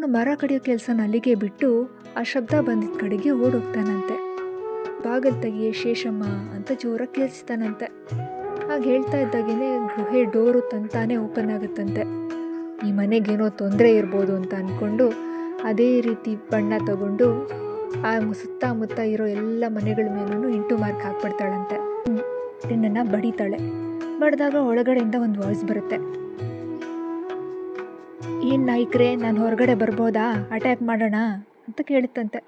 ಅವನು ಮರ ಕಡಿಯೋ ಕೆಲಸನ ಅಲ್ಲಿಗೆ ಬಿಟ್ಟು ಆ ಶಬ್ದ ಬಂದಿದ್ದ ಕಡೆಗೆ ಓಡೋಗ್ತಾನಂತೆ. ಬಾಗಲ್ ತೆಗಿಯೇ ಶೇಷಮ್ಮ ಅಂತ ಜೋರಾಗಿ ಕೇಳಿಸ್ತಾನಂತೆ. ಹಾಗೆ ಹೇಳ್ತಾ ಇದ್ದಾಗೇನೆ ಗುಹೆ ಡೋರು ತಂತಾನೆ ಓಪನ್ ಆಗುತ್ತಂತೆ. ಈ ಮನೆಗೇನೋ ತೊಂದರೆ ಇರ್ಬೋದು ಅಂತ ಅಂದ್ಕೊಂಡು ಅದೇ ರೀತಿ ಬಣ್ಣ ತಗೊಂಡು ಆ ಸುತ್ತಮುತ್ತ ಇರೋ ಎಲ್ಲ ಮನೆಗಳ ಮೇಲೂ ಇಂಟು ಮಾರ್ಕ್ ಹಾಕ್ಬಿಡ್ತಾಳಂತೆ. ನಿನ್ನನ್ನು ಬಡಿತಾಳೆ. ಬಡಿದಾಗ ಒಳಗಡೆಯಿಂದ ಒಂದು ವಾಯ್ಸ್ ಬರುತ್ತೆ. ಏನು ನಾಯಕ್ರೆ, ನಾನು ಹೊರಗಡೆ ಬರ್ಬೋದಾ? ಅಟ್ಯಾಕ್ ಮಾಡೋಣ ಅಂತ ಕೇಳುತ್ತಂತೆ.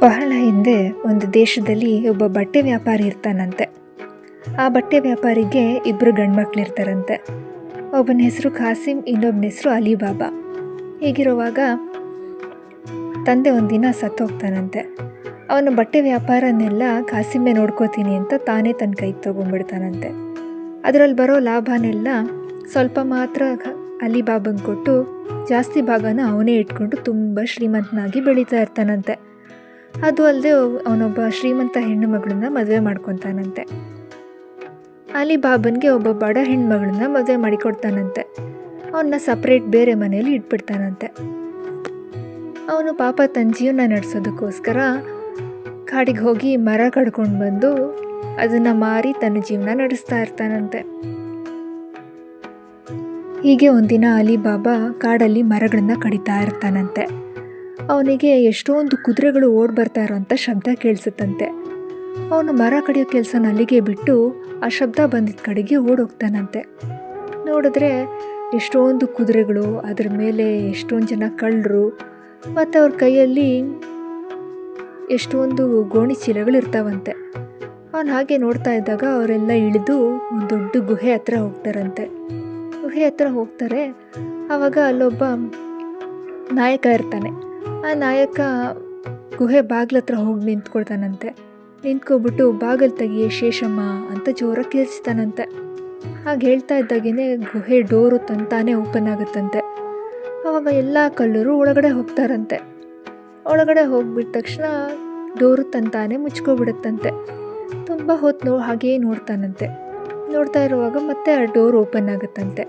ಬಹಳ ಹಿಂದೆ ಒಂದು ದೇಶದಲ್ಲಿ ಒಬ್ಬ ಬಟ್ಟೆ ವ್ಯಾಪಾರಿ ಇರ್ತಾನಂತೆ. ಆ ಬಟ್ಟೆ ವ್ಯಾಪಾರಿಗೆ ಇಬ್ಬರು ಗಂಡ್ಮಕ್ಳಿರ್ತಾರಂತೆ. ಒಬ್ಬನ ಹೆಸರು ಖಾಸಿಂ ಇನ್ನೊಬ್ಬನ ಹೆಸರು ಅಲಿಬಾಬಾ. ಹೀಗಿರುವಾಗ ತಂದೆ ಒಂದಿನ ಸತ್ತೋಗ್ತಾನಂತೆ. ಅವನ ಬಟ್ಟೆ ವ್ಯಾಪಾರನೆಲ್ಲ ಕಾಸಿಮ್ಮೆ ನೋಡ್ಕೋತೀನಿ ಅಂತ ತಾನೇ ತನ್ನ ಕೈಗೆ ತೊಗೊಂಡ್ಬಿಡ್ತಾನಂತೆ. ಅದರಲ್ಲಿ ಬರೋ ಲಾಭನೆಲ್ಲ ಸ್ವಲ್ಪ ಮಾತ್ರ ಅಲಿಬಾಬಂಗೆ ಕೊಟ್ಟು ಜಾಸ್ತಿ ಭಾಗನ ಅವನೇ ಇಟ್ಕೊಂಡು ತುಂಬ ಶ್ರೀಮಂತನಾಗಿ ಬೆಳೀತಾ ಇರ್ತಾನಂತೆ. ಅದು ಅಲ್ಲದೆ ಅವನೊಬ್ಬ ಶ್ರೀಮಂತ ಹೆಣ್ಣು ಮಗಳನ್ನ ಮದುವೆ ಮಾಡ್ಕೊತಾನಂತೆ. ಅಲಿಬಾಬನ್ಗೆ ಒಬ್ಬ ಬಡ ಹೆಣ್ಮಗಳನ್ನ ಮದುವೆ ಮಾಡಿಕೊಡ್ತಾನಂತೆ. ಅವನ್ನ ಸಪ್ರೇಟ್ ಬೇರೆ ಮನೆಯಲ್ಲಿ ಇಟ್ಬಿಡ್ತಾನಂತೆ. ಅವನು ಪಾಪ ತನ್ನ ಜೀವನ ನಡೆಸೋದಕ್ಕೋಸ್ಕರ ಕಾಡಿಗೆ ಹೋಗಿ ಮರ ಕಡ್ಕೊಂಡು ಬಂದು ಅದನ್ನು ಮಾರಿ ತನ್ನ ಜೀವನ ನಡೆಸ್ತಾ ಇರ್ತಾನಂತೆ. ಹೀಗೆ ಒಂದಿನ ಅಲಿಬಾಬಾ ಕಾಡಲ್ಲಿ ಮರಗಳನ್ನ ಕಡಿತಾ ಇರ್ತಾನಂತೆ. ಅವನಿಗೆ ಎಷ್ಟೊಂದು ಕುದುರೆಗಳು ಓಡ್ ಬರ್ತಾ ಇರೋಂಥ ಶಬ್ದ ಕೇಳಿಸುತ್ತಂತೆ. ಅವನು ಮರ ಕಡಿಯೋ ಕೆಲಸನ ಅಲ್ಲಿಗೆ ಬಿಟ್ಟು ಆ ಶಬ್ದ ಬಂದಿದ್ದ ಕಡೆಗೆ ಓಡೋಗ್ತಾನಂತೆ. ನೋಡಿದ್ರೆ ಎಷ್ಟೊಂದು ಕುದುರೆಗಳು, ಅದ್ರ ಮೇಲೆ ಎಷ್ಟೊಂದು ಜನ ಕಳ್ಳರು ಮತ್ತು ಅವ್ರ ಕೈಯಲ್ಲಿ ಎಷ್ಟೊಂದು ಗೋಣಿ ಚೀಲಗಳು ಇರ್ತಾವಂತೆ ಅವನು ಹಾಗೆ ನೋಡ್ತಾ ಇದ್ದಾಗ ಅವರೆಲ್ಲ ಇಳಿದು ಒಂದು ದೊಡ್ಡ ಗುಹೆ ಹತ್ರ ಹೋಗ್ತಾರಂತೆ. ಗುಹೆ ಹತ್ರ ಹೋಗ್ತಾರೆ ಆವಾಗ ಅಲ್ಲೊಬ್ಬ ನಾಯಕ ಇರ್ತಾನೆ. ಆ ನಾಯಕ ಗುಹೆ ಬಾಗ್ಲ ಹತ್ರ ಹೋಗಿ ನಿಂತ್ಕೊಳ್ತಾನಂತೆ. ನಿಂತ್ಕೊಬಿಟ್ಟು ಬಾಗಿಲು ತೆಗಿಯೇ, ಶೇಷಮ್ಮ ಅಂತ ಜೋರಾಗಿ ಕೇಳಿಸ್ತಾನಂತೆ. ಹಾಗೆ ಹೇಳ್ತಾ ಇದ್ದಾಗೇ ಗುಹೆ ಡೋರು ತಂತಾನೆ ಓಪನ್ ಆಗುತ್ತಂತೆ. ಆವಾಗ ಎಲ್ಲ ಕಲ್ಲರು ಒಳಗಡೆ ಹೋಗ್ತಾರಂತೆ. ಒಳಗಡೆ ಹೋಗ್ಬಿಟ್ಟ ತಕ್ಷಣ ಡೋರು ತಂತಾನೆ ಮುಚ್ಕೊಬಿಡುತ್ತಂತೆ. ತುಂಬ ಹೊತ್ತು ನೋ, ಹಾಗೆಯೇ ನೋಡ್ತಾನಂತೆ. ನೋಡ್ತಾ ಇರುವಾಗ ಮತ್ತೆ ಆ ಡೋರ್ ಓಪನ್ ಆಗುತ್ತಂತೆ.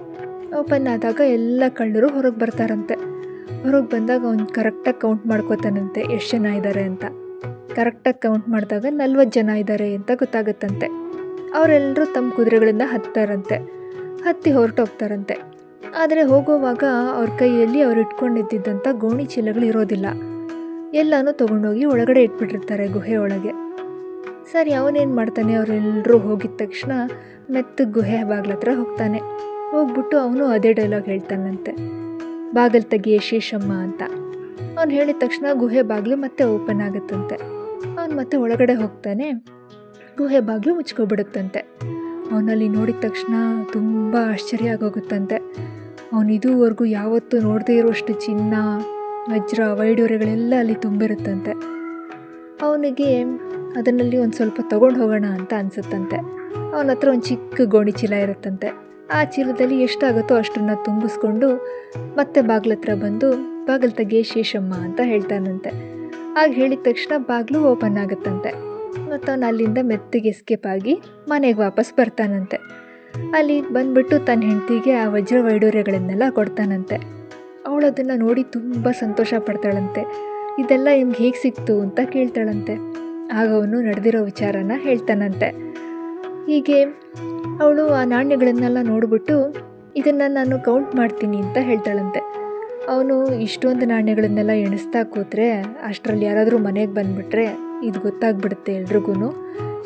ಓಪನ್ ಆದಾಗ ಎಲ್ಲ ಕಳ್ಳರು ಹೊರಗೆ ಬರ್ತಾರಂತೆ. ಹೊರಗೆ ಬಂದಾಗ ಅವ್ನು ಕರೆಕ್ಟಾಗಿ ಕೌಂಟ್ ಮಾಡ್ಕೋತಾನಂತೆ, ಎಷ್ಟು ಜನ ಇದ್ದಾರೆ ಅಂತ. ಕರೆಕ್ಟಾಗಿ ಕೌಂಟ್ ಮಾಡಿದಾಗ ನಲ್ವತ್ತು ಜನ ಇದ್ದಾರೆ ಅಂತ ಗೊತ್ತಾಗುತ್ತಂತೆ. ಅವರೆಲ್ಲರೂ ತಮ್ಮ ಕುದುರೆಗಳಿಂದ ಹತ್ತಾರಂತೆ. ಹತ್ತಿ ಹೊರಟೋಗ್ತಾರಂತೆ ಆದರೆ ಹೋಗುವಾಗ ಅವ್ರ ಕೈಯಲ್ಲಿ ಅವ್ರು ಇಟ್ಕೊಂಡಿದ್ದಂಥ ಗೋಣಿ ಚೀಲಗಳು ಇರೋದಿಲ್ಲ. ಎಲ್ಲನೂ ತೊಗೊಂಡೋಗಿ ಒಳಗಡೆ ಇಟ್ಬಿಟ್ಟಿರ್ತಾರೆ ಗುಹೆ ಒಳಗೆ. ಸರಿ, ಅವನೇನು ಮಾಡ್ತಾನೆ? ಅವರೆಲ್ಲರೂ ಹೋಗಿದ ತಕ್ಷಣ ಮೆತ್ತ ಗುಹೆ ಬಾಗ್ಲ ಹತ್ರ ಹೋಗ್ತಾನೆ. ಹೋಗ್ಬಿಟ್ಟು ಅವನು ಅದೇ ಡೈಲಾಗ್ ಹೇಳ್ತಾನಂತೆ. ಬಾಗಲ್ ತೆಗಿಯೇ ಶೇಷಮ್ಮ ಅಂತ. ಅವ್ನು ಹೇಳಿದ ತಕ್ಷಣ ಗುಹೆ ಬಾಗಿಲು ಮತ್ತೆ ಓಪನ್ ಆಗುತ್ತಂತೆ. ಅವನು ಮತ್ತೆ ಒಳಗಡೆ ಹೋಗ್ತಾನೆ, ಗುಹೆ ಬಾಗಿಲು ಮುಚ್ಕೊಬಿಡುತ್ತಂತೆ. ಅವನಲ್ಲಿ ನೋಡಿದ ತಕ್ಷಣ ತುಂಬ ಆಶ್ಚರ್ಯ ಆಗೋಗುತ್ತಂತೆ. ಅವನು ಇದುವರೆಗೂ ಯಾವತ್ತೂ ನೋಡದೇ ಇರುವಷ್ಟು ಚಿನ್ನ ವಜ್ರ ವೈಡೂರ್ಯಗಳೆಲ್ಲ ಅಲ್ಲಿ ತುಂಬಿರುತ್ತಂತೆ. ಅವನಿಗೆ ಅದರಲ್ಲಿ ಒಂದು ಸ್ವಲ್ಪ ತಗೊಂಡು ಹೋಗೋಣ ಅಂತ ಅನಿಸುತ್ತಂತೆ. ಅವನ ಹತ್ರ ಒಂದು ಚಿಕ್ಕ ಗೋಣಿ ಚೀಲ ಇರುತ್ತಂತೆ. ಆ ಚೀಲದಲ್ಲಿ ಎಷ್ಟಾಗುತ್ತೋ ಅಷ್ಟನ್ನು ತುಂಬಿಸ್ಕೊಂಡು ಮತ್ತೆ ಬಾಗ್ಲ ಹತ್ರ ಬಂದು ಬಾಗಿಲು ತೆಗೆ ಶೇಷಮ್ಮ ಅಂತ ಹೇಳ್ತಾನಂತೆ. ಆಗ ಹೇಳಿದ ತಕ್ಷಣ ಬಾಗಿಲು ಓಪನ್ ಆಗುತ್ತಂತೆ. ಮತ್ತು ಅವನು ಅಲ್ಲಿಂದ ಮೆತ್ತಗೆ ಎಸ್ಕೇಪ್ ಆಗಿ ಮನೆಗೆ ವಾಪಸ್ ಬರ್ತಾನಂತೆ. ಅಲ್ಲಿ ಬಂದ್ಬಿಟ್ಟು ತನ್ನ ಹೆಂಡತಿಗೆ ಆ ವಜ್ರ ವೈಡೂರ್ಯಗಳನ್ನೆಲ್ಲ ಕೊಡ್ತಾನಂತೆ. ಅವಳು ಅದನ್ನು ನೋಡಿ ತುಂಬ ಸಂತೋಷ ಪಡ್ತಾಳಂತೆ. ಇದೆಲ್ಲ ನಿಮ್ಗೆ ಹೇಗೆ ಸಿಕ್ತು ಅಂತ ಕೇಳ್ತಾಳಂತೆ. ಆಗ ಅವನು ನಡೆದಿರೋ ವಿಚಾರನ ಹೇಳ್ತಾನಂತೆ. ಹೀಗೆ ಅವಳು ಆ ನಾಣ್ಯಗಳನ್ನೆಲ್ಲ ನೋಡಿಬಿಟ್ಟು ಇದನ್ನು ನಾನು ಕೌಂಟ್ ಮಾಡ್ತೀನಿ ಅಂತ ಹೇಳ್ತಾಳಂತೆ. ಅವನು ಇಷ್ಟೊಂದು ನಾಣ್ಯಗಳನ್ನೆಲ್ಲ ಎಣಿಸ್ತಾ ಕೂತ್ರೆ, ಅಷ್ಟರಲ್ಲಿ ಯಾರಾದರೂ ಮನೆಗೆ ಬಂದುಬಿಟ್ರೆ ಇದು ಗೊತ್ತಾಗ್ಬಿಡುತ್ತೆ ಎಲ್ರಿಗೂ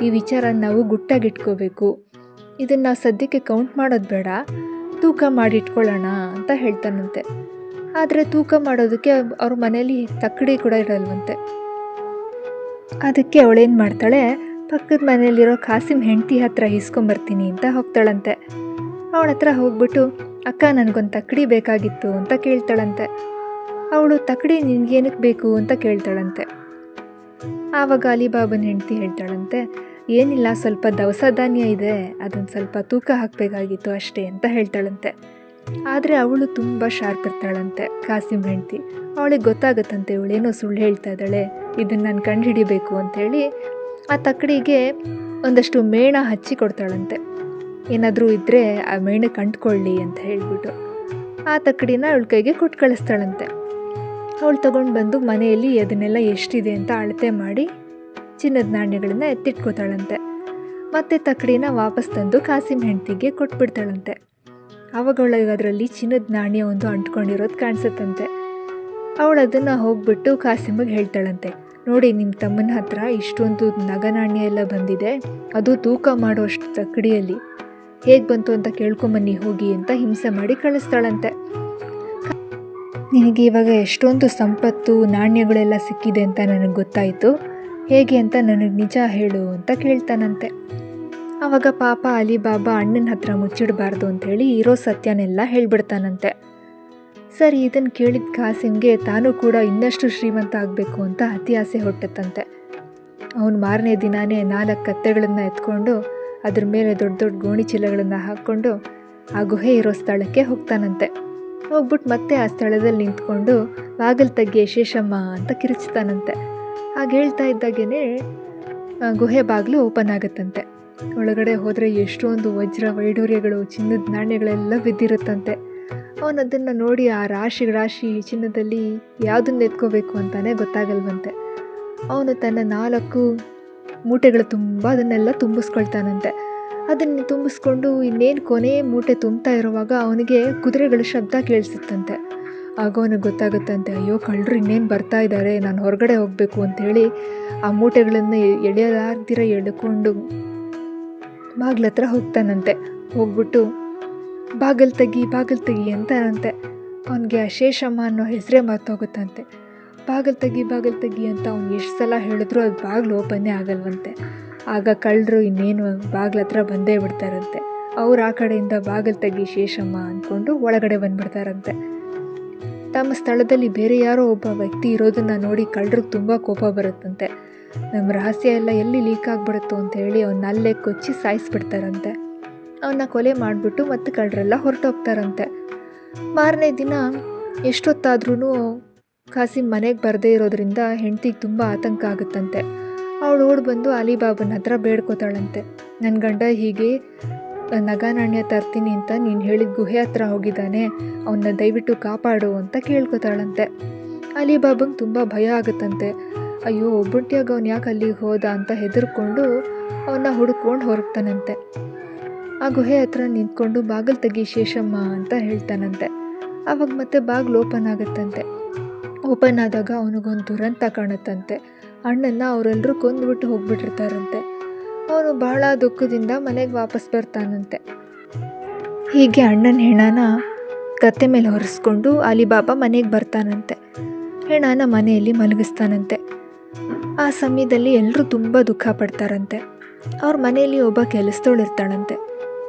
ಈ ವಿಚಾರ ನಾವು ಗುಟ್ಟಾಗಿಟ್ಕೋಬೇಕು. ಇದನ್ನು ಸದ್ಯಕ್ಕೆ ಕೌಂಟ್ ಮಾಡೋದು ಬೇಡ. ತೂಕ ಮಾಡಿಟ್ಕೊಳ್ಳೋಣ ಅಂತ ಹೇಳ್ತಾನಂತೆ. ಆದರೆ ತೂಕ ಮಾಡೋದಕ್ಕೆ ಅವ್ರ ಮನೇಲಿ ತಕ್ಕಡಿ ಕೂಡ ಇರಲ್ವಂತೆ. ಅದಕ್ಕೆ ಅವಳೇನು ಮಾಡ್ತಾಳೆ, ಪಕ್ಕದ ಮನೆಯಲ್ಲಿರೋ ಕಾಸಿಮ್ ಹೆಂಡತಿ ಹತ್ರ ಇಸ್ಕೊಂಬರ್ತೀನಿ ಅಂತ ಹೋಗ್ತಾಳಂತೆ. ಅವಳ ಹತ್ರ ಹೋಗ್ಬಿಟ್ಟು, ಅಕ್ಕ, ನನಗೊಂದು ತಕ್ಕಡಿ ಬೇಕಾಗಿತ್ತು ಅಂತ ಕೇಳ್ತಾಳಂತೆ. ಅವಳು, ತಕ್ಕಡಿ ನಿನಗೇನಕ್ಕೆ ಬೇಕು ಅಂತ ಕೇಳ್ತಾಳಂತೆ. ಆವಾಗ ಅಲಿಬಾಬನ ಹೆಂಡತಿ ಹೇಳ್ತಾಳಂತೆ, ಏನಿಲ್ಲ, ಸ್ವಲ್ಪ ದವಸ ಧಾನ್ಯ ಇದೆ ಅದನ್ನು ಸ್ವಲ್ಪ ತೂಕ ಹಾಕಬೇಕಾಗಿತ್ತು ಅಷ್ಟೇ ಅಂತ ಹೇಳ್ತಾಳಂತೆ. ಆದರೆ ಅವಳು ತುಂಬ ಶಾರ್ಪ್ ಇರ್ತಾಳಂತೆ ಕಾಸಿಮ್ ಹೆಂಡತಿ. ಅವಳಿಗೆ ಗೊತ್ತಾಗುತ್ತಂತೆ ಇವಳೇನೋ ಸುಳ್ಳು ಹೇಳ್ತಾ ಇದ್ದಾಳೆ, ಇದನ್ನು ನಾನು ಕಂಡುಹಿಡಿಬೇಕು ಅಂಥೇಳಿ ಆ ತಕ್ಕಡಿಗೆ ಒಂದಷ್ಟು ಮೇಣ ಹಚ್ಚಿ ಕೊಡ್ತಾಳಂತೆ. ಏನಾದರೂ ಇದ್ದರೆ ಆ ಮೇಣ ಕಂಡ್ಕೊಳ್ಳಿ ಅಂತ ಹೇಳ್ಬಿಟ್ಟು ಆ ತಕ್ಕಡಿನ ಅವಳ ಕೈಗೆ ಕೊಟ್ಟು ಕಳಿಸ್ತಾಳಂತೆ. ಅವಳು ತಗೊಂಡು ಬಂದು ಮನೆಯಲ್ಲಿ ಅದನ್ನೆಲ್ಲ ಎಷ್ಟಿದೆ ಅಂತ ಅಳತೆ ಮಾಡಿ ಚಿನ್ನದ ನಾಣ್ಯಗಳನ್ನ ಎತ್ತಿಟ್ಕೋತಾಳಂತೆ. ಮತ್ತೆ ತಕ್ಕಡಿನ ವಾಪಸ್ ತಂದು ಕಾಸಿಮ್ ಹೆಂಡತಿಗೆ ಕೊಟ್ಬಿಡ್ತಾಳಂತೆ. ಆವಾಗ ಅವಳಿಗೆ ಅದರಲ್ಲಿ ಚಿನ್ನದ ನಾಣ್ಯ ಒಂದು ಅಂಟ್ಕೊಂಡಿರೋದು ಕಾಣಿಸುತ್ತಂತೆ. ಅವಳು ಅದನ್ನು ಹೋಗ್ಬಿಟ್ಟು ಕಾಸಿಮಗೆ ಹೇಳ್ತಾಳಂತೆ, ನೋಡಿ ನಿಮ್ಮ ತಮ್ಮನ ಹತ್ರ ಇಷ್ಟೊಂದು ನಗನಾಣ್ಯ ಎಲ್ಲ ಬಂದಿದೆ, ಅದು ತೂಕ ಮಾಡುವಷ್ಟು ತಕ್ಕಡಿಯಲ್ಲಿ ಹೇಗೆ ಬಂತು ಅಂತ ಕೇಳ್ಕೊಂಬನ್ನಿ, ಹೋಗಿ ಅಂತ ಹಿಂಸೆ ಮಾಡಿ ಕಳಿಸ್ತಾಳಂತೆ. ನಿನಗೆ ಇವಾಗ ಎಷ್ಟೊಂದು ಸಂಪತ್ತು, ನಾಣ್ಯಗಳೆಲ್ಲ ಸಿಕ್ಕಿದೆ ಅಂತ ನನಗೆ ಗೊತ್ತಾಯಿತು. ಹೇಗೆ ಅಂತ ನನಗೆ ನಿಜ ಹೇಳು ಅಂತ ಕೇಳ್ತಾನಂತೆ. ಆವಾಗ ಪಾಪ ಅಲಿಬಾಬಾ ಅಣ್ಣನ ಹತ್ರ ಮುಚ್ಚಿಡಬಾರ್ದು ಅಂಥೇಳಿ ಇರೋ ಸತ್ಯನೆಲ್ಲ ಹೇಳ್ಬಿಡ್ತಾನಂತೆ. ಸರಿ ಇದನ್ನು ಕೇಳಿದ ಕಾಸಿಮ್ಗೆ ತಾನು ಕೂಡ ಇನ್ನಷ್ಟು ಶ್ರೀಮಂತ ಆಗಬೇಕು ಅಂತ ಅತಿ ಆಸೆ ಹೊಟ್ಟತ್ತಂತೆ. ಅವನು ಮಾರನೇ ದಿನಾನೇ ನಾಲ್ಕು ಕತ್ತೆಗಳನ್ನು ಎತ್ಕೊಂಡು ಅದ್ರ ಮೇಲೆ ದೊಡ್ಡ ದೊಡ್ಡ ಗೋಣಿ ಚೀಲಗಳನ್ನು ಹಾಕ್ಕೊಂಡು ಆ ಗುಹೆ ಇರೋ ಸ್ಥಳಕ್ಕೆ ಹೋಗ್ತಾನಂತೆ. ಹೋಗ್ಬಿಟ್ಟು ಮತ್ತೆ ಆ ಸ್ಥಳದಲ್ಲಿ ನಿಂತ್ಕೊಂಡು ಬಾಗಲ್ ತಗ್ಗೆ ಶೇಷಮ್ಮ ಅಂತ ಕಿರಿಚ್ತಾನಂತೆ. ಹಾಗೆ ಹೇಳ್ತಾ ಇದ್ದಾಗೇನೆ, ಆ ಗುಹೆ ಬಾಗಿಲು ಓಪನ್ ಆಗುತ್ತಂತೆ. ಒಳಗಡೆ ಹೋದರೆ ಎಷ್ಟೊಂದು ವಜ್ರ ವೈಡೂರ್ಯಗಳು ಚಿನ್ನದ ನಾಣ್ಯಗಳೆಲ್ಲ ಬಿದ್ದಿರುತ್ತಂತೆ. ಅವನದನ್ನು ನೋಡಿ ಆ ರಾಶಿ ರಾಶಿ ಚಿನ್ನದಲ್ಲಿ ಯಾವುದನ್ನು ಎತ್ಕೋಬೇಕು ಅಂತಾನೆ ಗೊತ್ತಾಗಲ್ವಂತೆ. ಅವನು ತನ್ನ ನಾಲ್ಕು ಮೂಟೆಗಳು ತುಂಬ ಅದನ್ನೆಲ್ಲ ತುಂಬಿಸ್ಕೊಳ್ತಾನಂತೆ. ಅದನ್ನು ತುಂಬಿಸ್ಕೊಂಡು ಇನ್ನೇನು ಕೊನೆ ಮೂಟೆ ತುಂಬ್ತಾ ಇರುವಾಗ ಅವನಿಗೆ ಕುದುರೆಗಳ ಶಬ್ದ ಕೇಳಿಸುತ್ತಂತೆ. ಆಗ ಅವನಿಗೆ ಗೊತ್ತಾಗುತ್ತಂತೆ, ಅಯ್ಯೋ, ಕಳ್ಳರು ಇನ್ನೇನು ಬರ್ತಾ ಇದ್ದಾರೆ ನಾನು ಹೊರಗಡೆ ಹೋಗಬೇಕು ಅಂಥೇಳಿ ಆ ಮೂಟೆಗಳನ್ನು ಎಳೆಯಲಾರ್ದಿರ ಎಳ್ಕೊಂಡು ಬಾಗ್ಲ ಹತ್ರ ಹೋಗ್ತಾನಂತೆ. ಹೋಗ್ಬಿಟ್ಟು ಬಾಗಿಲು ತೆಗಿ ಬಾಗಿಲು ತೆಗಿ ಅಂತಾನಂತೆ. ಅವನಿಗೆ ಆ ಶೇಷಮ್ಮ ಅನ್ನೋ ಹೆಸರೇ ಮರ್ತೋಗುತ್ತಂತೆ. ಬಾಗಿಲು ತೆಗಿ ಬಾಗಿಲು ತೆಗಿ ಅಂತ ಅವ್ನು ಎಷ್ಟು ಸಲ ಹೇಳಿದ್ರು ಅದು ಬಾಗಿಲು ಓಪನ್ನೇ ಆಗಲ್ವಂತೆ. ಆಗ ಕಳ್ಳರು ಇನ್ನೇನು ಬಾಗ್ಲ ಹತ್ರ ಬಂದೇ ಬಿಡ್ತಾರಂತೆ. ಅವ್ರು ಆ ಕಡೆಯಿಂದ ಬಾಗಿಲು ತೆಗಿ ಶೇಷಮ್ಮ ಅಂದ್ಕೊಂಡು ಒಳಗಡೆ ಬಂದ್ಬಿಡ್ತಾರಂತೆ. ತಮ್ಮ ಸ್ಥಳದಲ್ಲಿ ಬೇರೆ ಯಾರೋ ಒಬ್ಬ ವ್ಯಕ್ತಿ ಇರೋದನ್ನು ನೋಡಿ ಕಳ್ಳರಿಗೆ ತುಂಬ ಕೋಪ ಬರುತ್ತಂತೆ. ನಮ್ಮ ರಹಸ್ಯ ಎಲ್ಲ ಎಲ್ಲಿ ಲೀಕ್ ಆಗಿಬಿಡುತ್ತೋ ಅಂತ ಹೇಳಿ ಅವನ್ನ ಅಲ್ಲೇ ಕೊಚ್ಚಿ ಸಾಯಿಸ್ಬಿಡ್ತಾರಂತೆ. ಅವನ್ನ ಕೊಲೆ ಮಾಡಿಬಿಟ್ಟು ಮತ್ತೆ ಕಳ್ಳರೆಲ್ಲ ಹೊರಟೋಗ್ತಾರಂತೆ. ಮಾರನೇ ದಿನ ಎಷ್ಟೊತ್ತಾದ್ರೂ ಕಾಸಿಮ್ ಮನೆಗೆ ಬರದೇ ಇರೋದ್ರಿಂದ ಹೆಂಡ್ತಿಗೆ ತುಂಬ ಆತಂಕ ಆಗುತ್ತಂತೆ. ಅವಳು ಓಡ್ ಬಂದು ಅಲಿಬಾಬನ ಹತ್ರ ಬೇಡ್ಕೋತಾಳಂತೆ. ನನ್ನ ಗಂಡ ಹೀಗೆ ನಗ ನಾಣ್ಯ ತರ್ತೀನಿ ಅಂತ ನೀನು ಹೇಳಿದ ಗುಹೆ ಹತ್ರ ಹೋಗಿದ್ದಾನೆ ಅವನ್ನ ದಯವಿಟ್ಟು ಕಾಪಾಡು ಅಂತ ಕೇಳ್ಕೊತಾಳಂತೆ. ಅಲಿಬಾಬಂಗೆ ತುಂಬ ಭಯ ಆಗುತ್ತಂತೆ. ಅಯ್ಯೋ ಒಬ್ಬಂಟಿಯಾಗ ಅವ್ನು ಯಾಕೆ ಅಲ್ಲಿಗೆ ಹೋದ ಅಂತ ಹೆದರ್ಕೊಂಡು ಅವನ್ನ ಹುಡುಕೊಂಡು ಹೊರಗ್ತಾನಂತೆ. ಆ ಗುಹೆ ಹತ್ರ ನಿಂತ್ಕೊಂಡು ಬಾಗಿಲು ತೆಗಿ ಶೇಷಮ್ಮ ಅಂತ ಹೇಳ್ತಾನಂತೆ. ಆವಾಗ ಮತ್ತೆ ಬಾಗಿಲು ಓಪನ್ ಆಗುತ್ತಂತೆ. ಓಪನ್ ಆದಾಗ ಅವನಿಗೊಂದು ದುರಂತ ಕಾಣುತ್ತಂತೆ. ಅಣ್ಣನ್ನ ಅವರೆಲ್ಲರೂ ಕೊಂದುಬಿಟ್ಟು ಹೋಗ್ಬಿಟ್ಟಿರ್ತಾರಂತೆ. ಅವನು ಬಹಳ ದುಃಖದಿಂದ ಮನೆಗೆ ವಾಪಸ್ ಬರ್ತಾನಂತೆ. ಹೀಗೆ ಅಣ್ಣನ ಹೆಣನ ಕತ್ತೆ ಮೇಲೆ ಹೊರಿಸ್ಕೊಂಡು ಅಲಿಬಾಬಾ ಮನೆಗೆ ಬರ್ತಾನಂತೆ. ಹೆಣನ ಮನೆಯಲ್ಲಿ ಮಲಗಿಸ್ತಾನಂತೆ. ಆ ಸಮಯದಲ್ಲಿ ಎಲ್ಲರೂ ತುಂಬ ದುಃಖ ಪಡ್ತಾರಂತೆ. ಅವ್ರ ಮನೆಯಲ್ಲಿ ಒಬ್ಬ ಕೆಲಸದವಳು ಇರ್ತಾಳಂತೆ.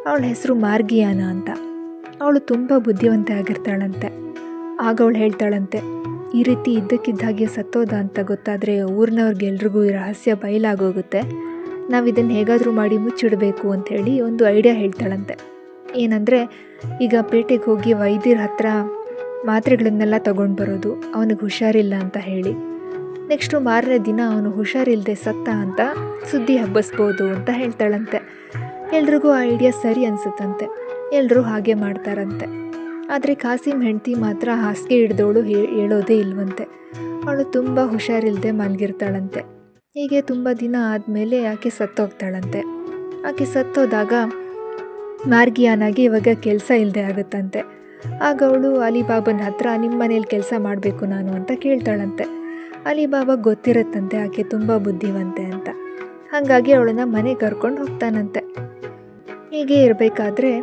ಅವಳ ಹೆಸರು ಮಾರ್ಗಿಯಾನ ಅಂತ. ಅವಳು ತುಂಬ ಬುದ್ಧಿವಂತೆ ಆಗಿರ್ತಾಳಂತೆ. ಆಗ ಅವಳು ಹೇಳ್ತಾಳಂತೆ, ಈ ರೀತಿ ಇದ್ದಕ್ಕಿದ್ದಾಗೆ ಸತ್ತೋದ ಅಂತ ಗೊತ್ತಾದರೆ ಊರಿನವ್ರಿಗೆಲ್ರಿಗೂ ಈ ರಹಸ್ಯ ಬಯಲಾಗೋಗುತ್ತೆ. ನಾವು ಇದನ್ನು ಹೇಗಾದರೂ ಮಾಡಿ ಮುಚ್ಚಿಡಬೇಕು ಅಂಥೇಳಿ ಒಂದು ಐಡಿಯಾ ಹೇಳ್ತಾಳಂತೆ. ಏನಂದರೆ, ಈಗ ಪೇಟೆಗೆ ಹೋಗಿ ವೈದ್ಯರ ಹತ್ರ ಮಾತ್ರೆಗಳನ್ನೆಲ್ಲ ತಗೊಂಡು ಬರೋದು, ಅವನಿಗೆ ಹುಷಾರಿಲ್ಲ ಅಂತ ಹೇಳಿ. ನೆಕ್ಸ್ಟು ಮಾರನೇ ದಿನ ಅವನು ಹುಷಾರಿಲ್ಲದೆ ಸತ್ತ ಅಂತ ಸುದ್ದಿ ಹಬ್ಬಿಸ್ಬೋದು ಅಂತ ಹೇಳ್ತಾಳಂತೆ. ಎಲ್ರಿಗೂ ಆ ಐಡಿಯಾ ಸರಿ ಅನಿಸುತ್ತಂತೆ. ಎಲ್ಲರೂ ಹಾಗೆ ಮಾಡ್ತಾರಂತೆ. ಆದರೆ ಕಾಸಿಮ್ ಹೆಂಡತಿ ಮಾತ್ರ ಹಾಸಿಗೆ ಹಿಡ್ದವಳು ಹೇಳೋದೇ ಇಲ್ವಂತೆ. ಅವಳು ತುಂಬ ಹುಷಾರಿಲ್ಲದೆ ಮಲಗಿರ್ತಾಳಂತೆ. ಹೀಗೆ ತುಂಬ ದಿನ ಆದಮೇಲೆ ಆಕೆ ಸತ್ತೋಗ್ತಾಳಂತೆ. ಆಕೆ ಸತ್ತೋದಾಗ ಮಾರ್ಗಿಯಾನಾಗಿ ಇವಾಗ ಕೆಲಸ ಇಲ್ಲದೆ ಆಗುತ್ತಂತೆ. ಆಗ ಅವಳು ಅಲಿಬಾಬನ ಹತ್ರ ನಿಮ್ಮ ಮನೇಲಿ ಕೆಲಸ ಮಾಡಬೇಕು ನಾನು ಅಂತ ಕೇಳ್ತಾಳಂತೆ. ಅಲಿಬಾಬಾ ಗೊತ್ತಿರುತ್ತಂತೆ, ಆಕೆ ತುಂಬ ಬುದ್ಧಿವಂತೆ ಅಂತ. ಹಾಗಾಗಿ ಅವಳನ್ನ ಮನೆಗೆ ಕರ್ಕೊಂಡು ಹೋಗ್ತಾನಂತೆ. ಹೀಗೆ ಇರಬೇಕಾದ್ರೆ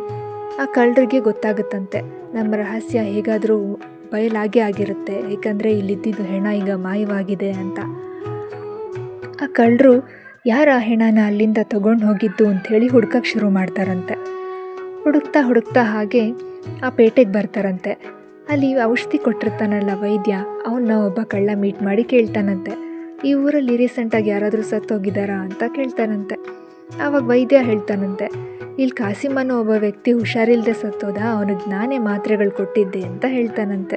ಆ ಕಳ್ಳರಿಗೆ ಗೊತ್ತಾಗುತ್ತಂತೆ, ನಮ್ಮ ರಹಸ್ಯ ಹೇಗಾದರೂ ಬಯಲಾಗೇ ಆಗಿರುತ್ತೆ, ಏಕೆಂದರೆ ಇಲ್ಲಿದ್ದಿದ್ದು ಹೆಣ ಈಗ ಮಾಯವಾಗಿದೆ ಅಂತ. ಆ ಕಳ್ಳರು ಯಾರ ಆ ಹೆಣನ ಅಲ್ಲಿಂದ ತಗೊಂಡು ಹೋಗಿದ್ದು ಅಂಥೇಳಿ ಹುಡ್ಕಕ್ಕೆ ಶುರು ಮಾಡ್ತಾರಂತೆ. ಹುಡುಕ್ತಾ ಹುಡುಕ್ತಾ ಹಾಗೆ ಆ ಪೇಟೆಗೆ ಬರ್ತಾರಂತೆ. ಅಲ್ಲಿ ಔಷಧಿ ಕೊಟ್ಟಿರ್ತಾನಲ್ಲ ವೈದ್ಯ ಅವನ್ನ ಒಬ್ಬ ಕಳ್ಳ ಮೀಟ್ ಮಾಡಿ ಕೇಳ್ತಾನಂತೆ. ಈ ಊರಲ್ಲಿ ರೀಸೆಂಟಾಗಿ ಯಾರಾದರೂ ಸತ್ತೋಗಿದ್ದಾರಾ ಅಂತ ಕೇಳ್ತಾನಂತೆ. ಆವಾಗ ವೈದ್ಯ ಹೇಳ್ತಾನಂತೆ ಇಲ್ಲಿ ಕಾಸಿಮನ ಒಬ್ಬ ವ್ಯಕ್ತಿ ಹುಷಾರಿಲ್ಲದೆ ಸತ್ತೋದ, ಅವನಿಗೆ ನಾನೇ ಮಾತ್ರೆಗಳು ಕೊಟ್ಟಿದ್ದೆ ಅಂತ ಹೇಳ್ತಾನಂತೆ.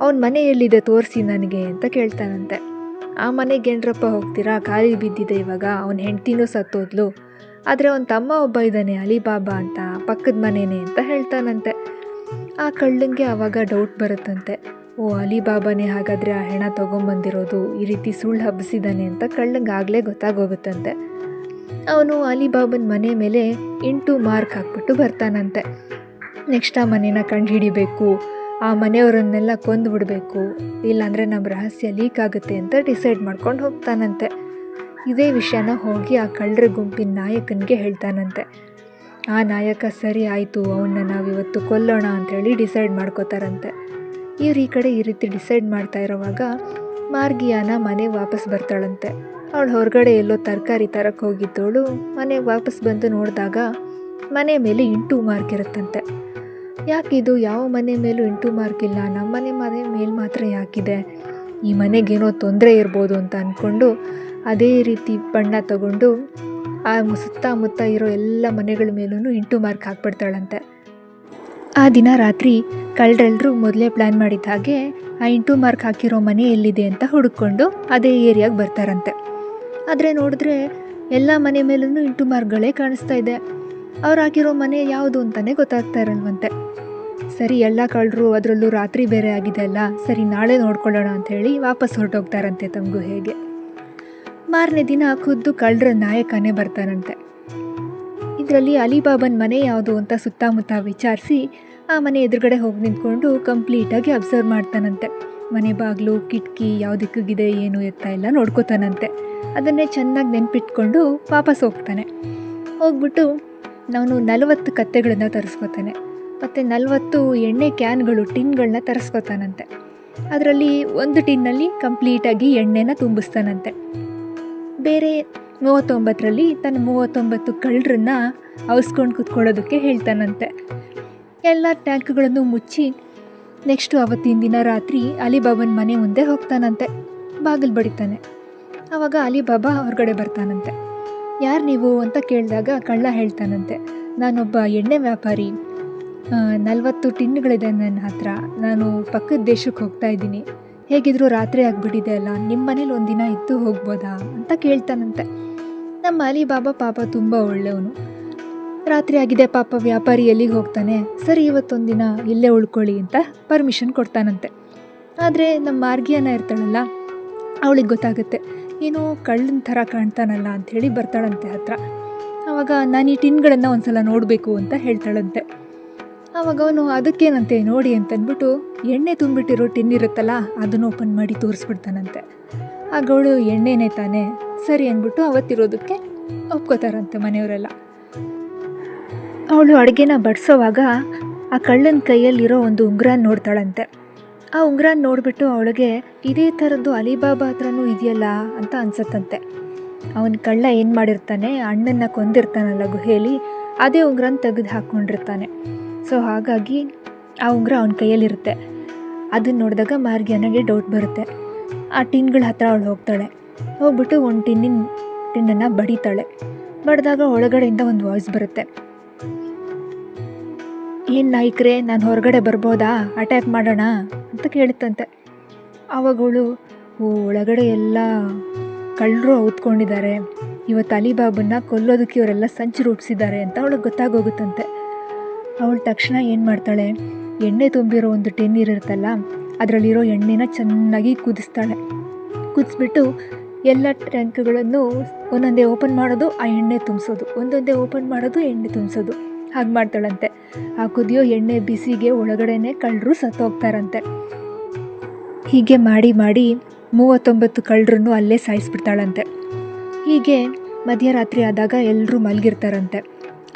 ಅವನ ಮನೆ ಎಲ್ಲಿದೆ ತೋರಿಸಿ ನನಗೆ ಅಂತ ಕೇಳ್ತಾನಂತೆ. ಆ ಮನೆಗೆ ಏನ್ರಪ್ಪ ಹೋಗ್ತೀರಾ? ಖಾಲಿ ಬಿದ್ದಿದೆ ಇವಾಗ, ಅವನ ಹೆಂಡ್ತಿನೂ ಸತ್ತೋದ್ಲು. ಆದರೆ ಅವನ ತಮ್ಮ ಒಬ್ಬ ಇದ್ದಾನೆ ಅಲಿಬಾಬಾ ಅಂತ, ಪಕ್ಕದ ಮನೆಯೇ ಅಂತ ಹೇಳ್ತಾನಂತೆ. ಆ ಕಳ್ಳಂಗೆ ಆವಾಗ ಡೌಟ್ ಬರುತ್ತಂತೆ. ಓ, ಅಲಿಬಾಬಾನೇ ಹಾಗಾದರೆ ಆ ಹೆಣ ತೊಗೊಂಬಂದಿರೋದು ಈ ರೀತಿ ಸುಳ್ಳು ಹಬ್ಬಿಸಿದ್ದಾನೆ ಅಂತ ಕಳ್ಳಂಗೆ ಆಗಲೇ ಗೊತ್ತಾಗೋಗುತ್ತಂತೆ. ಅವನು ಅಲಿಬಾಬನ ಮನೆ ಮೇಲೆ ಇಂಟು ಮಾರ್ಕ್ ಹಾಕ್ಬಿಟ್ಟು ಬರ್ತಾನಂತೆ. ನೆಕ್ಸ್ಟ್ ಆ ಮನೇನ ಕಂಡು ಹಿಡಿಬೇಕು ಆ ಮನೆಯವರನ್ನೆಲ್ಲ ಕೊಂದು ಬಿಡಬೇಕು ಇಲ್ಲಾಂದರೆ ನಮ್ಮ ರಹಸ್ಯ ಲೀಕ್ ಆಗುತ್ತೆ ಅಂತ ಡಿಸೈಡ್ ಮಾಡ್ಕೊಂಡು ಹೋಗ್ತಾನಂತೆ. ಇದೇ ವಿಷಯನ ಹೋಗಿ ಆ ಕಳ್ಳರ ಗುಂಪಿನ ನಾಯಕನಿಗೆ ಹೇಳ್ತಾನಂತೆ. ಆ ನಾಯಕ ಸರಿ ಆಯಿತು ಅವನ್ನ ನಾವಿವತ್ತು ಕೊಲ್ಲೋಣ ಅಂಥೇಳಿ ಡಿಸೈಡ್ ಮಾಡ್ಕೋತಾರಂತೆ. ಇವ್ರು ಈ ಕಡೆ ಈ ರೀತಿ ಡಿಸೈಡ್ ಮಾಡ್ತಾ ಇರೋವಾಗ ಮಾರ್ಗಿಯಾನ ಮನೆ ವಾಪಸ್ ಬರ್ತಾಳಂತೆ. ಅವಳು ಹೊರಗಡೆ ಎಲ್ಲೋ ತರಕಾರಿ ತರಕ್ಕೆ ಹೋಗಿದ್ದವಳು ಮನೆಗೆ ವಾಪಸ್ ಬಂದು ನೋಡಿದಾಗ ಮನೆ ಮೇಲೆ ಇಂಟು ಮಾರ್ಕ್ ಇರುತ್ತಂತೆ. ಯಾಕಿದು ಯಾವ ಮನೆ ಮೇಲೂ ಇಂಟು ಮಾರ್ಕ್ ಇಲ್ಲ, ನಮ್ಮ ಮನೆ ಮನೆ ಮೇಲೆ ಮಾತ್ರ ಯಾಕಿದೆ? ಈ ಮನೆಗೇನೋ ತೊಂದರೆ ಇರ್ಬೋದು ಅಂತ ಅಂದ್ಕೊಂಡು ಅದೇ ರೀತಿ ಬಣ್ಣ ತಗೊಂಡು ಆ ಸುತ್ತಮುತ್ತ ಇರೋ ಎಲ್ಲ ಮನೆಗಳ ಮೇಲೂ ಇಂಟು ಮಾರ್ಕ್ ಹಾಕ್ಬಿಡ್ತಾಳಂತೆ. ಆ ದಿನ ರಾತ್ರಿ ಕಳ್ಳರೆಲ್ಲರೂ ಮೊದಲೇ ಪ್ಲ್ಯಾನ್ ಮಾಡಿದ ಹಾಗೆ ಆ ಇಂಟು ಮಾರ್ಕ್ ಹಾಕಿರೋ ಮನೆ ಎಲ್ಲಿದೆ ಅಂತ ಹುಡುಕೊಂಡು ಅದೇ ಏರಿಯಾಗೆ ಬರ್ತಾರಂತೆ. ಆದರೆ ನೋಡಿದ್ರೆ ಎಲ್ಲ ಮನೆ ಮೇಲೂ ಇಂಟು ಮಾರ್ಕ್ಗಳೇ ಕಾಣಿಸ್ತಾ ಇದೆ. ಅವ್ರು ಹಾಕಿರೋ ಮನೆ ಯಾವುದು ಅಂತಲೇ ಗೊತ್ತಾಗ್ತಾ ಇರಲ್ವಂತೆ. ಸರಿ, ಎಲ್ಲ ಕಳ್ಳರು ಅದರಲ್ಲೂ ರಾತ್ರಿ ಬೇರೆ ಆಗಿದೆ ಅಲ್ಲ, ಸರಿ ನಾಳೆ ನೋಡ್ಕೊಳ್ಳೋಣ ಅಂಥೇಳಿ ವಾಪಸ್ ಹೊರಟೋಗ್ತಾರಂತೆ ತಮಗೂ ಹೇಗೆ. ಮಾರನೇ ದಿನ ಖುದ್ದು ಕಳ್ಳರ ನಾಯಕನೇ ಬರ್ತಾನಂತೆ. ಇದರಲ್ಲಿ ಅಲಿಬಾಬನ್ ಮನೆ ಯಾವುದು ಅಂತ ಸುತ್ತಮುತ್ತ ವಿಚಾರಿಸಿ ಆ ಮನೆ ಎದುರುಗಡೆ ಹೋಗಿ ನಿಂತ್ಕೊಂಡು ಕಂಪ್ಲೀಟಾಗಿ ಅಬ್ಸರ್ವ್ ಮಾಡ್ತಾನಂತೆ. ಮನೆ ಬಾಗಿಲು, ಕಿಟಕಿ ಯಾವ ಏನು ಎತ್ತ ಎಲ್ಲ ನೋಡ್ಕೋತಾನಂತೆ. ಅದನ್ನೇ ಚೆನ್ನಾಗಿ ನೆನ್ಪಿಟ್ಕೊಂಡು ವಾಪಸ್ ಹೋಗ್ತಾನೆ. ಹೋಗ್ಬಿಟ್ಟು ನಾನು ನಲವತ್ತು ಕತ್ತೆಗಳನ್ನು ತರಿಸ್ಕೋತಾನೆ. ಮತ್ತು ನಲವತ್ತು ಎಣ್ಣೆ ಕ್ಯಾನ್ಗಳು ಟಿನ್ಗಳನ್ನ ತರಿಸ್ಕೋತಾನಂತೆ. ಅದರಲ್ಲಿ ಒಂದು ಟಿನ್ನಲ್ಲಿ ಕಂಪ್ಲೀಟಾಗಿ ಎಣ್ಣೆನ ತುಂಬಿಸ್ತಾನಂತೆ. ಬೇರೆ ಮೂವತ್ತೊಂಬತ್ತರಲ್ಲಿ ತನ್ನ ಮೂವತ್ತೊಂಬತ್ತು ಕಳ್ಳರನ್ನ ಅವಸ್ಕೊಂಡು ಕುತ್ಕೊಳ್ಳೋದಕ್ಕೆ ಹೇಳ್ತಾನಂತೆ. ಎಲ್ಲ ಟ್ಯಾಂಕ್ಗಳನ್ನು ಮುಚ್ಚಿ ನೆಕ್ಸ್ಟು ಅವತ್ತಿನ ದಿನ ರಾತ್ರಿ ಅಲಿಬಾಬನ ಮನೆ ಮುಂದೆ ಹೋಗ್ತಾನಂತೆ. ಬಾಗಿಲು ಬಡಿತಾನೆ. ಆವಾಗ ಅಲಿಬಾಬಾ ಹೊರಗಡೆ ಬರ್ತಾನಂತೆ. ಯಾರು ನೀವು ಅಂತ ಕೇಳಿದಾಗ ಕಳ್ಳ ಹೇಳ್ತಾನಂತೆ. ನಾನೊಬ್ಬ ಎಣ್ಣೆ ವ್ಯಾಪಾರಿ. ನಲವತ್ತು ಟಿನ್ಗಳಿದೆ ನನ್ನ ಹತ್ರ. ನಾನು ಪಕ್ಕದ ದೇಶಕ್ಕೆ ಹೋಗ್ತಾ ಇದ್ದೀನಿ. ಹೇಗಿದ್ರು ರಾತ್ರಿ ಆಗಿಬಿಟ್ಟಿದೆ ಅಲ್ಲ ನಿಮ್ಮ ಮನೇಲಿ ಒಂದಿನ ಇದ್ದು ಹೋಗ್ಬೋದಾ ಅಂತ ಕೇಳ್ತಾನಂತೆ. ನಮ್ಮ ಅಲಿಬಾಬಾ ಪಾಪ ತುಂಬ ಒಳ್ಳೆಯವನು. ರಾತ್ರಿ ಆಗಿದೆ, ಪಾಪ ವ್ಯಾಪಾರಿ ಎಲ್ಲಿಗೆ ಹೋಗ್ತಾನೆ? ಸರಿ ಇವತ್ತೊಂದಿನ ಇಲ್ಲೇ ಉಳ್ಕೊಳ್ಳಿ ಅಂತ ಪರ್ಮಿಷನ್ ಕೊಡ್ತಾನಂತೆ. ಆದರೆ ನಮ್ಮ ಮಾರ್ಗಿಯನ್ನ ಇರ್ತಾಳಲ್ಲ, ಅವಳಿಗೆ ಗೊತ್ತಾಗುತ್ತೆ. ಏನೋ ಕಳ್ಳನ ಥರ ಕಾಣ್ತಾನಲ್ಲ ಅಂಥೇಳಿ ಬರ್ತಾಳಂತೆ ಹತ್ರ. ಆವಾಗ ನಾನು ಈ ಟಿನ್ಗಳನ್ನು ಒಂದ್ಸಲ ನೋಡಬೇಕು ಅಂತ ಹೇಳ್ತಾಳಂತೆ. ಆವಾಗ ಅವನು ಅದಕ್ಕೇನಂತೆ ನೋಡಿ ಅಂತಂದ್ಬಿಟ್ಟು ಎಣ್ಣೆ ತುಂಬಿಟ್ಟಿರೋ ಟಿನ್ ಇರುತ್ತಲ್ಲ ಅದನ್ನು ಓಪನ್ ಮಾಡಿ ತೋರಿಸ್ಬಿಡ್ತಾನಂತೆ. ಆಗ ಅವಳು, ಎಣ್ಣೆನೇ ತಾನೆ? ಸರಿ ಅಂದ್ಬಿಟ್ಟು ಅವತ್ತಿರೋದಕ್ಕೆ ಒಪ್ಕೋತಾರಂತೆ ಮನೆಯವರೆಲ್ಲ. ಅವಳು ಅಡುಗೆನ ಬಡಿಸೋವಾಗ ಆ ಕಳ್ಳನ ಕೈಯಲ್ಲಿರೋ ಒಂದು ಉಂಗುರ ನೋಡ್ತಾಳಂತೆ. ಆ ಉಂಗುರ ನೋಡಿಬಿಟ್ಟು ಅವಳಿಗೆ, ಇದೇ ಥರದ್ದು ಅಲಿಬಾಬಾ ಹತ್ರನೂ ಇದೆಯಲ್ಲ ಅಂತ ಅನ್ಸತ್ತಂತೆ. ಅವನ ಕಳ್ಳ ಏನು ಮಾಡಿರ್ತಾನೆ ಅಣ್ಣನ ಕೊಂದಿರ್ತಾನಲ್ಲ ಗುಹೇಲಿ ಅದೇ ಉಂಗುರನ ತೆಗೆದು ಹಾಕ್ಕೊಂಡಿರ್ತಾನೆ ಸೊ ಹಾಗಾಗಿ ಆ ಉಂಗುರ ಅವನ ಕೈಯಲ್ಲಿರುತ್ತೆ. ಅದನ್ನ ನೋಡಿದಾಗ ಮಾರ್ಗಿಯನಿಗೆ ಡೌಟ್ ಬರುತ್ತೆ. ಆ ಟಿನ್ಗಳ ಹತ್ರ ಅವಳು ಹೋಗ್ತಾಳೆ. ಹೋಗ್ಬಿಟ್ಟು ಒಂದು ಟಿನ್ನಿನ, ಟಿನ್ನನ್ನು ಬಡಿತಾಳೆ. ಬಡಿದಾಗ ಒಳಗಡೆಯಿಂದ ಒಂದು ವಾಯ್ಸ್ ಬರುತ್ತೆ. ಏನು ನಾಯಕ್ರೆ, ನಾನು ಹೊರಗಡೆ ಬರ್ಬೋದಾ? ಅಟ್ಯಾಕ್ ಮಾಡೋಣ? ಅಂತ ಕೇಳುತ್ತಂತೆ. ಆವಾಗಳು ಓ, ಒಳಗಡೆ ಎಲ್ಲ ಕಳ್ಳರು ಔತ್ಕೊಂಡಿದ್ದಾರೆ. ಇವತ್ತು ಅಲಿಬಾಬನ್ನ ಕೊಲ್ಲೋದಕ್ಕೆ ಇವರೆಲ್ಲ ಸಂಚು ರೂಪಿಸಿದ್ದಾರೆ ಅಂತ ಅವಳಿಗೆ ಗೊತ್ತಾಗೋಗುತ್ತಂತೆ. ಅವಳು ತಕ್ಷಣ ಏನು ಮಾಡ್ತಾಳೆ? ಎಣ್ಣೆ ತುಂಬಿರೋ ಒಂದು ಟಿನ್ ಇರುತ್ತಲ್ಲ, ಅದರಲ್ಲಿರೋ ಎಣ್ಣೆನ ಚೆನ್ನಾಗಿ ಕುದಿಸ್ತಾಳೆ. ಕುದಿಸ್ಬಿಟ್ಟು ಎಲ್ಲ ಟ್ಯಾಂಕ್ಗಳನ್ನು ಒಂದೊಂದೇ ಓಪನ್ ಮಾಡೋದು, ಆ ಎಣ್ಣೆ ತುಂಬಿಸೋದು. ಒಂದೊಂದೇ ಓಪನ್ ಮಾಡೋದು, ಎಣ್ಣೆ ತುಂಬಿಸೋದು. ಹಾಗೆ ಮಾಡ್ತಾಳಂತೆ. ಆ ಕುದಿಯೋ ಎಣ್ಣೆ ಬಿಸಿಗೆ ಒಳಗಡೆನೆ ಕಳ್ಳರು ಸತ್ತೋಗ್ತಾರಂತೆ. ಹೀಗೆ ಮಾಡಿ ಮಾಡಿ ಮೂವತ್ತೊಂಬತ್ತು ಕಳ್ಳರನ್ನು ಅಲ್ಲೇ ಸಾಯಿಸ್ಬಿಡ್ತಾಳಂತೆ. ಹೀಗೆ ಮಧ್ಯರಾತ್ರಿ ಆದಾಗ ಎಲ್ಲರೂ ಮಲಗಿರ್ತಾರಂತೆ.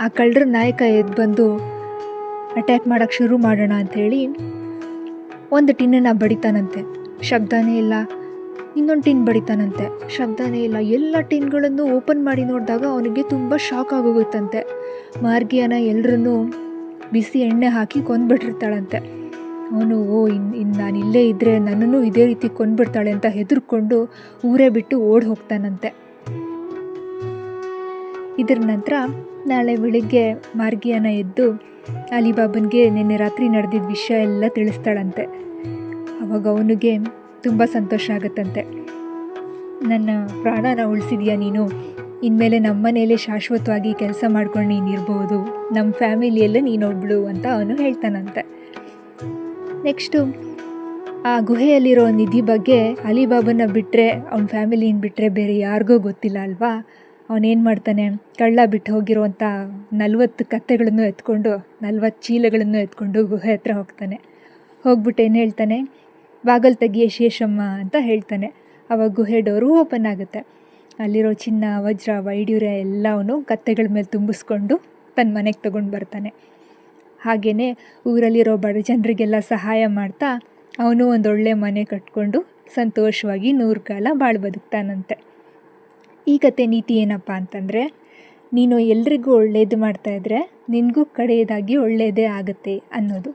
ಆ ಕಳ್ಳರ ನಾಯಕ ಎದ್ದು ಬಂದು ಅಟ್ಯಾಕ್ ಮಾಡೋಕ್ಕೆ ಶುರು ಮಾಡೋಣ ಅಂಥೇಳಿ ಒಂದು ಟಿನ್ನನ್ನು ಬಡಿತಾನಂತೆ. ಶಬ್ದನೇ ಇಲ್ಲ. ಇನ್ನೊಂದು ಟಿನ್ ಬಡಿತಾನಂತೆ. ಶಬ್ದನೇ ಇಲ್ಲ. ಎಲ್ಲ ಟಿನ್ಗಳನ್ನು ಓಪನ್ ಮಾಡಿ ನೋಡಿದಾಗ ಅವನಿಗೆ ತುಂಬ ಶಾಕ್ ಆಗೋಗುತ್ತಂತೆ. ಮಾರ್ಗಿಯನ ಎಲ್ಲರನ್ನೂ ಬಿಸಿ ಎಣ್ಣೆ ಹಾಕಿ ಕೊಂದ್ಬಿಟ್ಟಿರ್ತಾಳಂತೆ. ಅವನು, ಓ ಇನ್ನು ಇನ್ನು ನಾನು ಇಲ್ಲೇ ಇದ್ದರೆ ನನ್ನನ್ನು ಇದೇ ರೀತಿ ಕೊಂದ್ಬಿಡ್ತಾಳೆ ಅಂತ ಹೆದರ್ಕೊಂಡು ಊರೇ ಬಿಟ್ಟು ಓಡಿ ಹೋಗ್ತಾನಂತೆ. ಇದರ ನಂತರ ನಾಳೆ ಬೆಳಿಗ್ಗೆ ಮಾರ್ಗಿಯನ ಎದ್ದು ಅಲಿಬಾಬನ್ಗೆ ನಿನ್ನೆ ರಾತ್ರಿ ನಡೆದಿದ್ದ ವಿಷಯ ಎಲ್ಲ ತಿಳಿಸ್ತಾಳಂತೆ. ಅವಾಗ ಅವನಿಗೆ ತುಂಬ ಸಂತೋಷ ಆಗುತ್ತಂತೆ. ನನ್ನ ಪ್ರಾಣನ ಉಳಿಸಿದೀಯಾ ನೀನು? ಇನ್ಮೇಲೆ ನಮ್ಮ ಮನೇಲೆ ಶಾಶ್ವತವಾಗಿ ಕೆಲಸ ಮಾಡ್ಕೊಂಡು ನೀನು ಇರ್ಬೋದು. ನಮ್ಮ ಫ್ಯಾಮಿಲಿಯಲ್ಲೇ ನೀನೊಬ್ಳು ಅಂತ ಅವನು ಹೇಳ್ತಾನಂತೆ. ನೆಕ್ಸ್ಟು, ಆ ಗುಹೆಯಲ್ಲಿರೋ ನಿಧಿ ಬಗ್ಗೆ ಅಲಿಬಾಬನ ಬಿಟ್ಟರೆ ಅವ್ನ ಫ್ಯಾಮಿಲಿನ ಬಿಟ್ಟರೆ ಬೇರೆ ಯಾರಿಗೂ ಗೊತ್ತಿಲ್ಲ ಅಲ್ವಾ? ಅವನೇನು ಮಾಡ್ತಾನೆ? ಕಳ್ಳ ಬಿಟ್ಟು ಹೋಗಿರುವಂಥ ನಲ್ವತ್ತು ಕತ್ತೆಗಳನ್ನು ಎತ್ಕೊಂಡು, ನಲ್ವತ್ತು ಚೀಲಗಳನ್ನು ಎತ್ಕೊಂಡು ಗುಹೆ ಹತ್ರ ಹೋಗ್ತಾನೆ. ಹೋಗ್ಬಿಟ್ಟು ಏನು ಹೇಳ್ತಾನೆ? ಬಾಗಲ್ ತೆಗಿಯೇ ಶೇಷಮ್ಮ ಅಂತ ಹೇಳ್ತಾನೆ. ಆವಾಗ ಗುಹೆ ಡೋರು ಓಪನ್ ಆಗುತ್ತೆ. ಅಲ್ಲಿರೋ ಚಿನ್ನ, ವಜ್ರ ವೈಡ್ಯೂರ್ಯ ಎಲ್ಲವೂ ಕತ್ತೆಗಳ ಮೇಲೆ ತುಂಬಿಸ್ಕೊಂಡು ತನ್ನ ಮನೆಗೆ ತಗೊಂಡು ಬರ್ತಾನೆ. ಹಾಗೆಯೇ ಊರಲ್ಲಿರೋ ಬಡ ಜನರಿಗೆಲ್ಲ ಸಹಾಯ ಮಾಡ್ತಾ ಅವನು ಒಂದೊಳ್ಳೆ ಮನೆ ಕಟ್ಕೊಂಡು ಸಂತೋಷವಾಗಿ ನೂರು ಕಾಲ ಬಾಳು ಬದುಕ್ತಾನಂತೆ. ಈ ಕತೆ ನೀತಿ ಏನಪ್ಪ ಅಂತಂದರೆ ನೀನು ಎಲ್ರಿಗೂ ಒಳ್ಳೇದು ಮಾಡ್ತಾಯಿದ್ರೆ ನಿನಗೂ ಕಡೆಯದಾಗಿ ಒಳ್ಳೆಯದೇ ಆಗುತ್ತೆ ಅನ್ನೋದು.